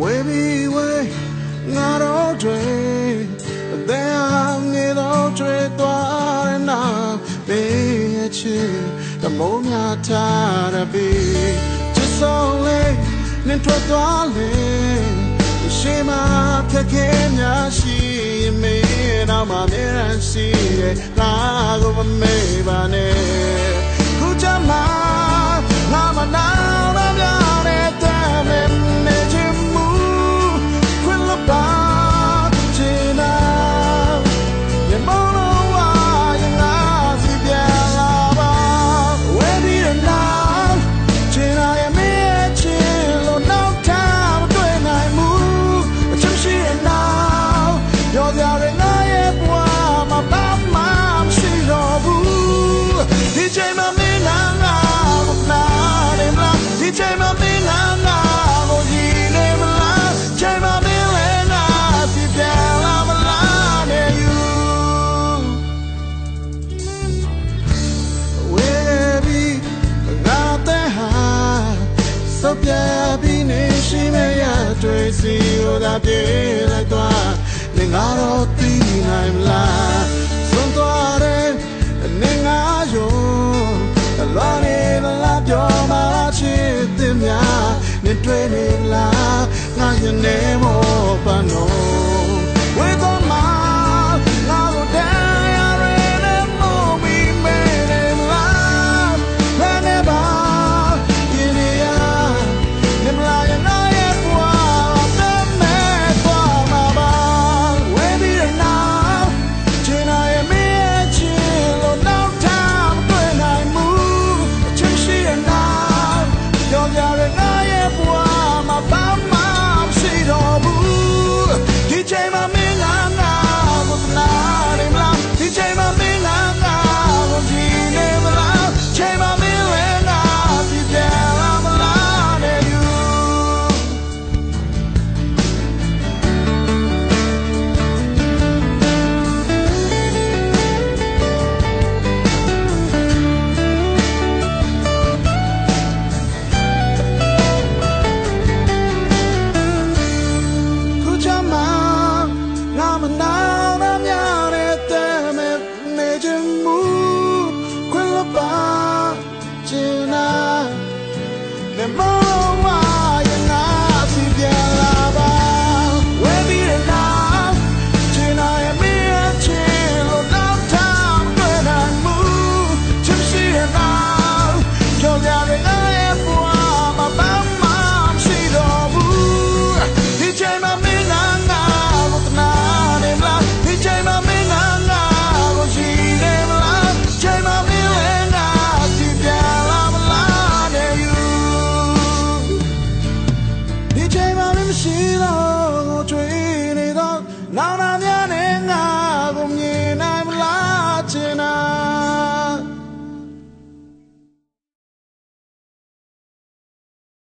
ဝေးပြီးဝေးငါတော့တွေအသေးအောင်ငေတော့တွေသွားရနာပေးချင်တမုံများထားရပြီချစ်ဆုံးလေးနင်ထွက်သွားလေရှိမှဖြတ်ခဲများရှိမေတော့မမြင်ရှိရဲ့လာကိုမမေ့ပါနဲ့ခုချမ်းမှာလာမနာ စီဟိုသာပြေးလိုက်သွားနင်ကတော့သိနိုင်မလားဆုံးသွားတဲ့နင်ကယုံအလွားနေမလားပြောမလားချစ်သင်များနင်တွေ့နေလားငါရင်နေ the moon. ရှိတော့ကိုတွေ့နေတော့လောင်နာများနေ